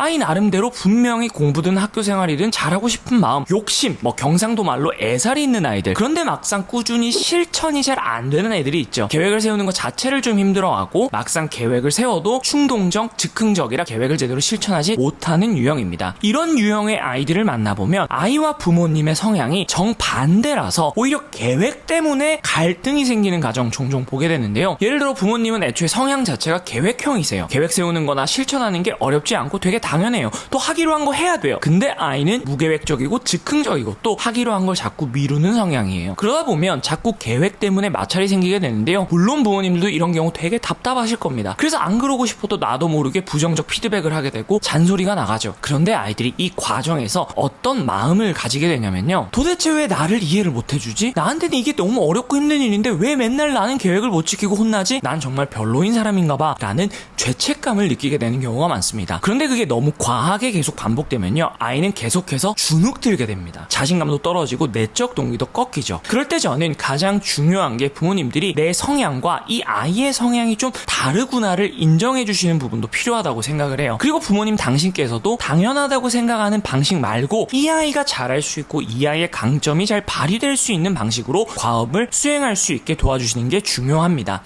아이 나름대로 분명히 공부든 학교 생활이든 잘하고 싶은 마음, 욕심, 뭐 경상도 말로 애살이 있는 아이들. 그런데 막상 꾸준히 실천이 잘 안 되는 애들이 있죠. 계획을 세우는 것 자체를 좀 힘들어하고 막상 계획을 세워도 충동적, 즉흥적이라 계획을 제대로 실천하지 못하는 유형입니다. 이런 유형의 아이들을 만나보면 아이와 부모님의 성향이 정반대라서 오히려 계획 때문에 갈등이 생기는 가정 종종 보게 되는데요. 예를 들어 부모님은 애초에 성향 자체가 계획형이세요. 계획 세우는 거나 실천하는 게 어렵지 않고 되게 당연해요. 또 하기로 한 거 해야 돼요. 근데 아이는 무계획적이고 즉흥적이고 또 하기로 한 걸 자꾸 미루는 성향이에요. 그러다 보면 자꾸 계획 때문에 마찰이 생기게 되는데요. 물론 부모님들도 이런 경우 되게 답답하실 겁니다. 그래서 안 그러고 싶어도 나도 모르게 부정적 피드백을 하게 되고 잔소리가 나가죠. 그런데 아이들이 이 과정에서 어떤 마음을 가지게 되냐면요. 도대체 왜 나를 이해를 못 해주지? 나한테는 이게 너무 어렵고 힘든 일인데 왜 맨날 나는 계획을 못 지키고 혼나지? 난 정말 별로인 사람인가 봐. 라는 죄책감을 느끼게 되는 경우가 많습니다. 그런데 그게 너무 과하게 계속 반복되면요. 아이는 계속해서 주눅들게 됩니다. 자신감도 떨어지고 내적 동기도 꺾이죠. 그럴 때 저는 가장 중요한 게 부모님들이 내 성향과 이 아이의 성향이 좀 다르구나를 인정해 주시는 부분도 필요하다고 생각을 해요. 그리고 부모님 당신께서도 당연하다고 생각하는 방식 말고 이 아이가 잘할 수 있고 이 아이의 강점이 잘 발휘될 수 있는 방식으로 과업을 수행할 수 있게 도와주시는 게 중요합니다.